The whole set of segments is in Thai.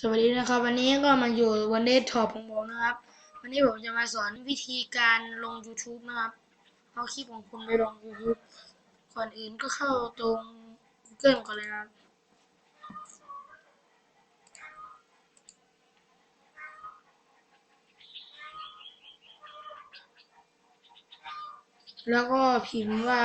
สวัสดีนะครับ วันนี้ก็มาอยู่วันเดทท็อปของผมนะครับ วันนี้ผมจะมาสอนวิธีการลง YouTube นะครับเอาคลิปของคุณไปลง YouTube ก่อนอื่นก็เข้าตรง Google ก่อนเลยนะครับแล้วก็พิมพ์ว่า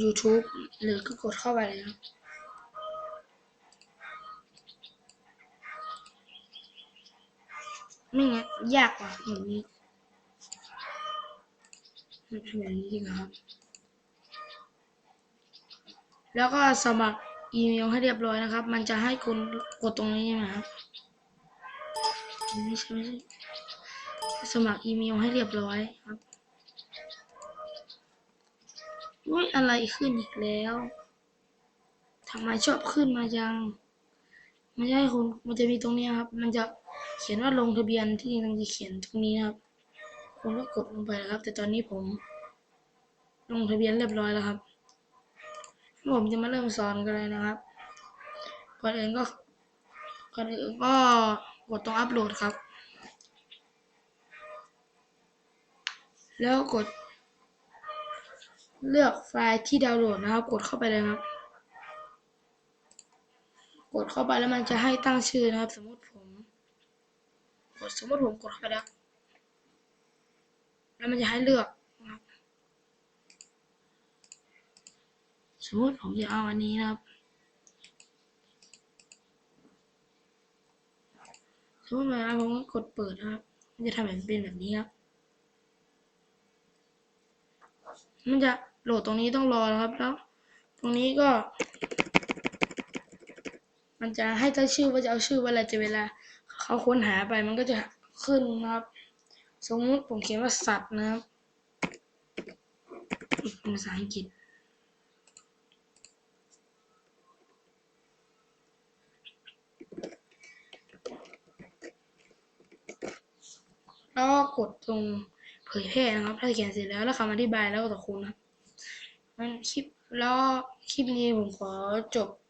YouTube หรือก็กดเข้าไปเลยครับ ไม่งั้นยากกว่าอย่างนี้ทำอย่างนี้ดีกว่าครับ แล้วก็สมัครอีเมลให้เรียบร้อยนะครับ มันจะให้คุณกดตรงนี้ใช่ไหมครับไม่ใช่ไม่ใช่สมัครอีเมลให้เรียบร้อยครับอุ้ยอะไรขึ้นอีกแล้วทำไมชอบขึ้นมาจัง มันจะให้คุณมันจะมีตรงนี้ครับ มันจะเขียนว่าลงทะเบียนที่มันจะเขียนตรงนี้นะครับ คุณก็กดลงไปนะครับ แต่ตอนนี้ผม ลงทะเบียนเรียบร้อยแล้วครับผมจะมาเริ่มสอนกันเลยนะครับ ก่อนอื่นก็ ก่อนอื่นก็กดตรงอัปโหลดครับ แล้วกด เลือกไฟล์ที่ดาวน์โหลดนะครับ กดเข้าไปเลยครับ กดเข้าไปแล้วมันจะให้ตั้งชื่อนะครับ สมมติผมกดสมมติผมกดเข้าไปแล้ว แล้วมันจะให้เลือกนะครับ สมมติผมจะเอาอันนี้นะครับสมมติมาผมก็กดเปิดนะครับ มันจะทำแบบเป็นแบบนี้ครับมันจะโหลดตรงนี้ต้องรอนะครับแล้ว ตรงนี้ก็ มันจะให้ตั้งชื่อว่าจะเอาชื่อว่าอะไรจะเวลาเขาค้นหาไปมันก็จะขึ้นนะครับ สมมติผมเขียนว่าสัตว์นะครับเป็นภาษาอังกฤษ แล้วก็กดตรงเผยแพร่นะครับ ถ้าเขียนเสร็จแล้วแล้วคำอธิบายแล้วก็ต่อคุณนะครับงั้นคลิปแล้วคลิปนี้ผมขอจบ